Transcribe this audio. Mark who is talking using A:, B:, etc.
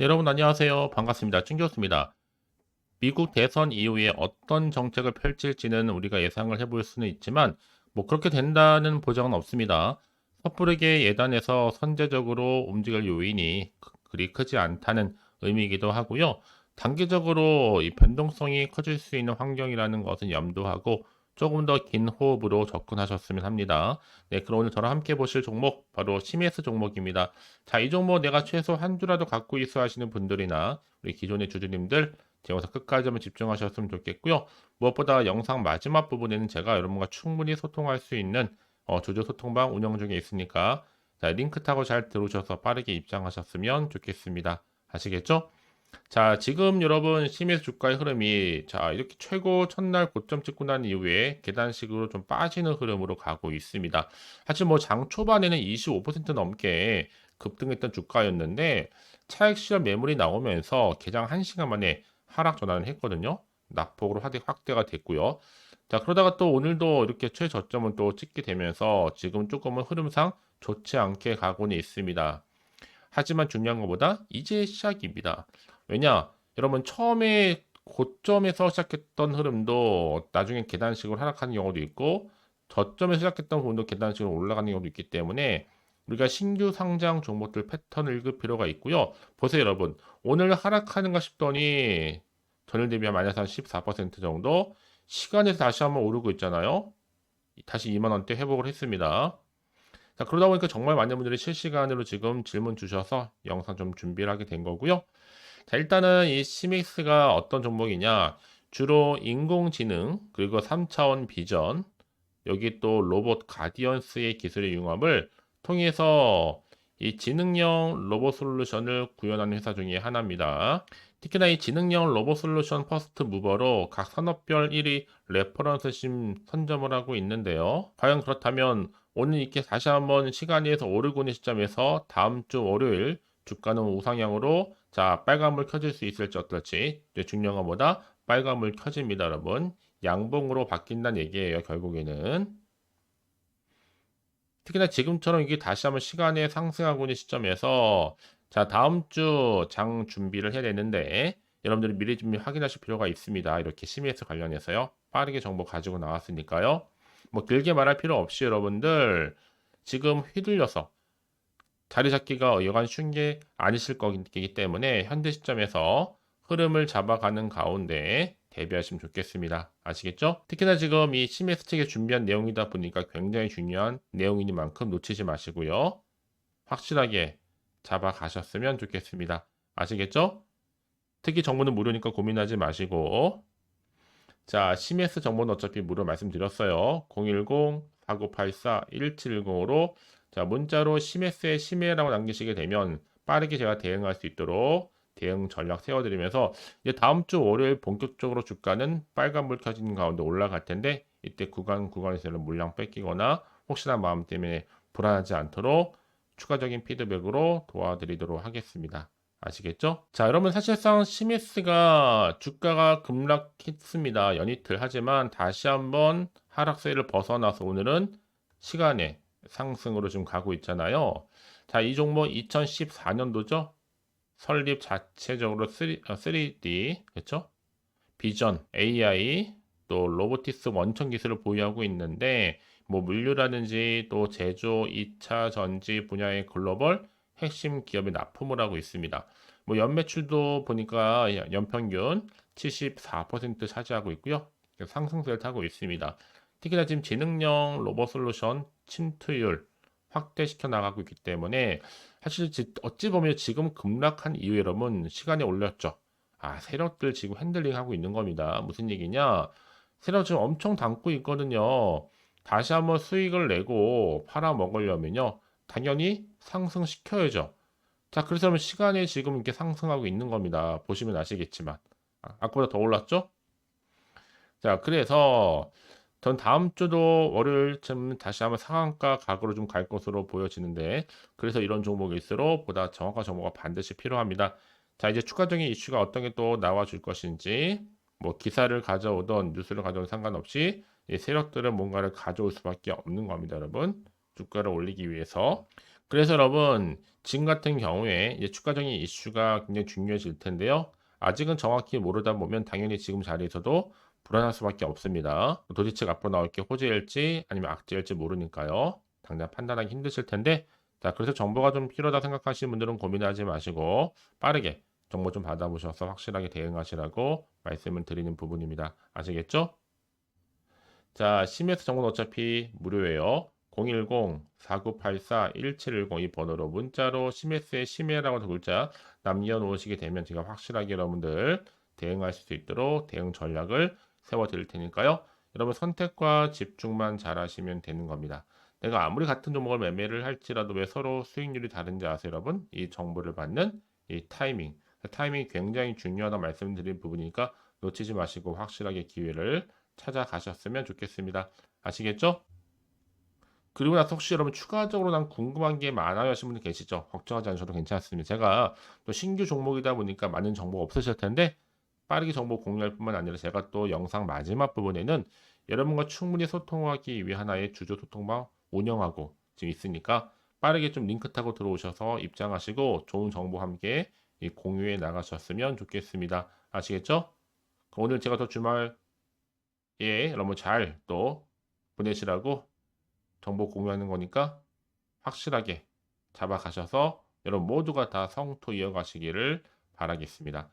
A: 네, 여러분 안녕하세요. 반갑습니다. 찐교수입니다. 미국 대선 이후에 어떤 정책을 펼칠지는 우리가 예상을 해볼 수는 있지만 뭐 그렇게 된다는 보장은 없습니다. 섣부르게 예단해서 선제적으로 움직일 요인이 그- 그리 크지 않다는 의미이기도 하고요. 단기적으로 이 변동성이 커질 수 있는 환경이라는 것은 염두하고 조금 더 긴 호흡으로 접근하셨으면 합니다. 네, 그럼 오늘 저랑 함께 보실 종목 바로 CMS 종목입니다. 자, 이 종목 내가 최소 한 주라도 갖고 있어 하시는 분들이나 우리 기존의 주주님들 제 영상 끝까지 한번 집중하셨으면 좋겠고요. 무엇보다 영상 마지막 부분에는 제가 여러분과 충분히 소통할 수 있는 어, 주주 소통방 운영 중에 있으니까 자, 링크 타고 잘 들어오셔서 빠르게 입장하셨으면 좋겠습니다. 아시겠죠? 자, 지금 여러분 심해스 주가의 흐름이 자, 이렇게 최고 첫날 고점 찍고 난 이후에 계단식으로 좀 빠지는 흐름으로 가고 있습니다. 사실 뭐 장 초반에는 25% 넘게 급등했던 주가였는데 차익 실현 매물이 나오면서 개장 1시간 만에 하락 전환을 했거든요. 낙폭으로 확대, 확대가 됐고요. 자, 그러다가 또 오늘도 이렇게 최저점을 또 찍게 되면서 지금 조금은 흐름상 좋지 않게 가고는 있습니다. 하지만 중요한 것보다 이제 시작입니다. 왜냐? 여러분 처음에 고점에서 시작했던 흐름도 나중에 계단식으로 하락하는 경우도 있고 저점에서 시작했던 부분도 계단식으로 올라가는 경우도 있기 때문에 우리가 신규 상장 종목들 패턴을 읽을 필요가 있고요. 보세요, 여러분. 오늘 하락하는가 싶더니 전일 대비 마이너스 한14% 정도 시간에서 다시 한번 오르고 있잖아요. 다시 2만 원대 회복을 했습니다. 자, 그러다 보니까 정말 많은 분들이 실시간으로 지금 질문 주셔서 영상 좀 준비를 하게 된 거고요. 자, 일단은 이 시믹스가 어떤 종목이냐? 주로 인공지능 그리고 3차원 비전 여기 또 로봇 가디언스의 기술의 융합을 통해서 이 지능형 로봇 솔루션을 구현하는 회사 중에 하나입니다. 특히나 이 지능형 로봇 솔루션 퍼스트 무버로 각 산업별 1위 레퍼런스 심 선점을 하고 있는데요. 과연 그렇다면 오늘 이렇게 다시 한번 시간에서 오르고 있는 시점에서 다음 주 월요일 주가는 우상향으로 자 빨간불 켜질 수 있을지 어떨지. 것보다? 빨간불 켜집니다 여러분. 양봉으로 바뀐다는 얘기예요 결국에는. 특히나 지금처럼 이게 다시 한번 시간에 상승하고 있는 시점에서 자 다음 주 장 준비를 해야 되는데 여러분들이 미리 좀 확인하실 필요가 있습니다. 이렇게 CMS 관련해서요. 빠르게 정보 가지고 나왔으니까요. 뭐 길게 말할 필요 없이 여러분들 지금 휘둘려서 자리 잡기가 여간 쉬운 게 아니실 거기 때문에 현재 시점에서 흐름을 잡아가는 가운데 대비하시면 좋겠습니다. 아시겠죠? 특히나 지금 이 CMS 책에 준비한 내용이다 보니까 굉장히 중요한 내용이니만큼 놓치지 마시고요. 확실하게 잡아가셨으면 좋겠습니다. 아시겠죠? 특히 정보는 무료니까 고민하지 마시고 자, CMS 정보는 어차피 무료 말씀드렸어요. 010-4984-1710으로 자, 문자로 심해스의 심해라고 남기시게 되면 빠르게 제가 대응할 수 있도록 대응 전략 세워드리면서 이제 다음 주 월요일 본격적으로 주가는 빨간불 켜지는 가운데 올라갈 텐데 이때 구간 구간에서는 물량 뺏기거나 혹시나 마음 때문에 불안하지 않도록 추가적인 피드백으로 도와드리도록 하겠습니다. 아시겠죠? 자, 여러분 사실상 시미스가 주가가 급락했습니다. 연이틀 하지만 다시 한번 하락세를 벗어나서 오늘은 시간에 상승으로 지금 가고 있잖아요. 자, 이 종목 2014년도죠. 설립 자체적으로 3, d 그렇죠? 비전, AI, 또 로보티스 원천 기술을 보유하고 있는데 뭐 물류라든지 또 제조, 2차 전지 분야의 글로벌 핵심 기업에 납품을 하고 있습니다. 뭐 연매출도 보니까 연평균 74% 차지하고 있고요. 상승세를 타고 있습니다. 특히나 지금 지능형 로봇 솔루션 침투율 확대시켜 나가고 있기 때문에 사실 어찌 보면 지금 급락한 이후에 여러분 시간에 올렸죠. 아 세력들 지금 핸들링 하고 있는 겁니다. 무슨 얘기냐? 세력 지금 엄청 담고 있거든요. 다시 한번 수익을 내고 팔아 먹으려면요. 당연히 상승시켜야죠. 자, 그래서 시간에 지금 이렇게 상승하고 있는 겁니다. 보시면 아시겠지만. 아, 아까보다 더 올랐죠? 자, 그래서 전 다음 주도 월요일쯤 다시 한번 상한가 각으로 좀 갈 것으로 보여지는데 그래서 이런 종목일수록 보다 정확한 정보가 반드시 필요합니다. 자 이제 추가적인 이슈가 어떤 게 또 나와 줄 것인지 뭐 기사를 가져오던 뉴스를 가져오든 상관없이 이 세력들은 뭔가를 가져올 수밖에 없는 겁니다 여러분 주가를 올리기 위해서 그래서 여러분 지금 같은 경우에 이제 추가적인 이슈가 굉장히 중요해질 텐데요. 아직은 정확히 모르다 보면 당연히 지금 자리에서도 불안할 수밖에 없습니다. 도대체 앞으로 나올 게 호재일지 아니면 악재일지 모르니까요. 당장 판단하기 힘드실 텐데 자 그래서 정보가 좀 필요하다 생각하시는 분들은 고민하지 마시고 빠르게 정보 좀 받아보셔서 확실하게 대응하시라고 말씀을 드리는 부분입니다. 아시겠죠? 자, 심해서 정보는 어차피 무료예요. 010-4984-1710 이 번호로 문자로 심해스의 심해라고 두 글자 남겨놓으시게 되면 제가 확실하게 여러분들 대응하실 수 있도록 대응 전략을 세워 드릴 테니까요. 여러분 선택과 집중만 잘 하시면 되는 겁니다. 내가 아무리 같은 종목을 매매를 할지라도 왜 서로 수익률이 다른지 아세요, 여러분? 이 정보를 받는 이 타이밍. 타이밍이 굉장히 중요하다 말씀드린 부분이니까 놓치지 마시고 확실하게 기회를 찾아가셨으면 좋겠습니다. 아시겠죠? 그리고 나서 혹시 여러분 추가적으로 난 궁금한 게 많아요 하시는 분들 계시죠? 걱정하지 않으셔도 괜찮습니다. 제가 또 신규 종목이다 보니까 많은 정보가 없으실 텐데 빠르게 정보 공유할 뿐만 아니라 제가 또 영상 마지막 부분에는 여러분과 충분히 소통하기 위해 하나의 주조 소통방 운영하고 지금 있으니까 빠르게 좀 링크 타고 들어오셔서 입장하시고 좋은 정보 함께 이 공유해 나가셨으면 좋겠습니다. 아시겠죠? 오늘 제가 또 주말에 여러분 잘 또 보내시라고 정보 공유하는 거니까 확실하게 잡아가셔서 여러분 모두가 다 성토 이어가시기를 바라겠습니다.